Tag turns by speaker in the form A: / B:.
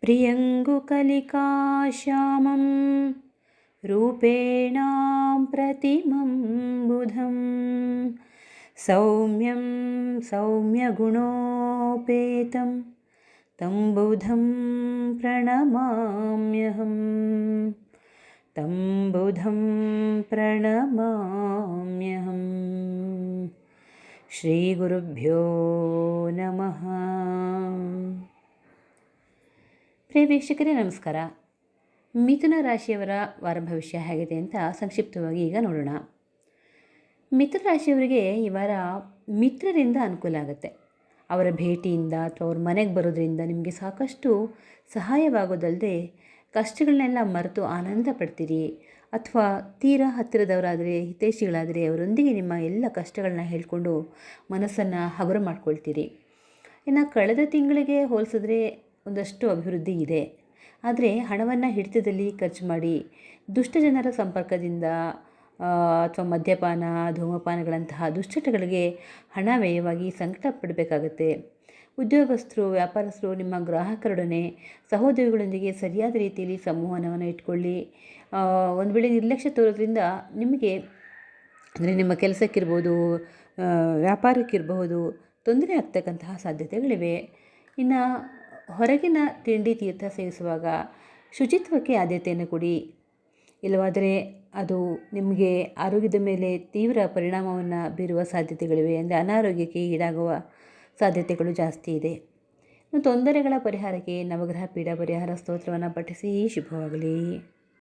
A: प्रियङ्गुकलिकाश्यामं रूपेणां प्रतिमं बुधं सौम्यं सौम्यगुणोपेतं तं बुधं प्रणमाम्यहम्। तं बुधं प्रणमाम्यहम्। श्रीगुरुभ्यो नमः। ಪ್ರಿಯ ವೀಕ್ಷಕರೇ, ನಮಸ್ಕಾರ. ಮಿಥುನ ರಾಶಿಯವರ ವಾರ ಭವಿಷ್ಯ ಹೇಗಿದೆ ಅಂತ ಸಂಕ್ಷಿಪ್ತವಾಗಿ ಈಗ ನೋಡೋಣ. ಮಿಥುನ ರಾಶಿಯವರಿಗೆ ಈ ವಾರ ಮಿತ್ರರಿಂದ ಅನುಕೂಲ ಆಗುತ್ತೆ. ಅವರ ಭೇಟಿಯಿಂದ ಅಥವಾ ಅವ್ರ ಮನೆಗೆ ಬರೋದ್ರಿಂದ ನಿಮಗೆ ಸಾಕಷ್ಟು ಸಹಾಯವಾಗೋದಲ್ಲದೆ ಕಷ್ಟಗಳನ್ನೆಲ್ಲ ಮರೆತು ಆನಂದ ಪಡ್ತೀರಿ. ಅಥವಾ ತೀರಾ ಹತ್ತಿರದವರಾದರೆ, ಹಿತೈಷಿಗಳಾದರೆ ಅವರೊಂದಿಗೆ ನಿಮ್ಮ ಎಲ್ಲ ಕಷ್ಟಗಳನ್ನ ಹೇಳಿಕೊಂಡು ಮನಸ್ಸನ್ನು ಹಗುರ ಮಾಡ್ಕೊಳ್ತೀರಿ. ಇನ್ನು ಕಳೆದ ತಿಂಗಳಿಗೆ ಹೋಲಿಸಿದ್ರೆ ಒಂದಷ್ಟು ಅಭಿವೃದ್ಧಿ ಇದೆ. ಆದರೆ ಹಣವನ್ನು ಹಿಡಿತದಲ್ಲಿ ಖರ್ಚು ಮಾಡಿ ದುಷ್ಟ ಜನರ ಸಂಪರ್ಕದಿಂದ ಅಥವಾ ಮದ್ಯಪಾನ, ಧೂಮಪಾನಗಳಂತಹ ದುಶ್ಚಟಗಳಿಗೆ ಹಣ ವ್ಯಯವಾಗಿ ಸಂಕಟ ಪಡಬೇಕಾಗತ್ತೆ. ಉದ್ಯೋಗಸ್ಥರು, ವ್ಯಾಪಾರಸ್ಥರು, ನಿಮ್ಮ ಗ್ರಾಹಕರೊಡನೆ ಸಹೋದ್ಯೋಗಿಗಳೊಂದಿಗೆ ಸರಿಯಾದ ರೀತಿಯಲ್ಲಿ ಸಂವಹನವನ್ನು ಇಟ್ಕೊಳ್ಳಿ. ಒಂದು ವೇಳೆ ನಿರ್ಲಕ್ಷ್ಯ ತೋರೋದ್ರಿಂದ ನಿಮಗೆ, ಅಂದರೆ ನಿಮ್ಮ ಕೆಲಸಕ್ಕಿರ್ಬೋದು ವ್ಯಾಪಾರಕ್ಕಿರಬಹುದು ತೊಂದರೆ ಆಗ್ತಕ್ಕಂತಹ ಸಾಧ್ಯತೆಗಳಿವೆ. ಇನ್ನು ಹೊರಗಿನ ತಿಂಡಿ ತೀರ್ಥ ಸೇವಿಸುವಾಗ ಶುಚಿತ್ವಕ್ಕೆ ಆದ್ಯತೆಯನ್ನು ಕೊಡಿ. ಇಲ್ಲವಾದರೆ ಅದು ನಿಮಗೆ ಆರೋಗ್ಯದ ಮೇಲೆ ತೀವ್ರ ಪರಿಣಾಮವನ್ನು ಬೀರುವ ಸಾಧ್ಯತೆಗಳಿವೆ ಅಂದರೆ ಅನಾರೋಗ್ಯಕ್ಕೆ ಈಡಾಗುವ ಸಾಧ್ಯತೆಗಳು ಜಾಸ್ತಿ ಇದೆ. ತೊಂದರೆಗಳ ಪರಿಹಾರಕ್ಕೆ ನವಗ್ರಹ ಪೀಡಾ ಪರಿಹಾರ ಸ್ತೋತ್ರವನ್ನು ಪಠಿಸಿ, ಶುಭವಾಗಲಿ.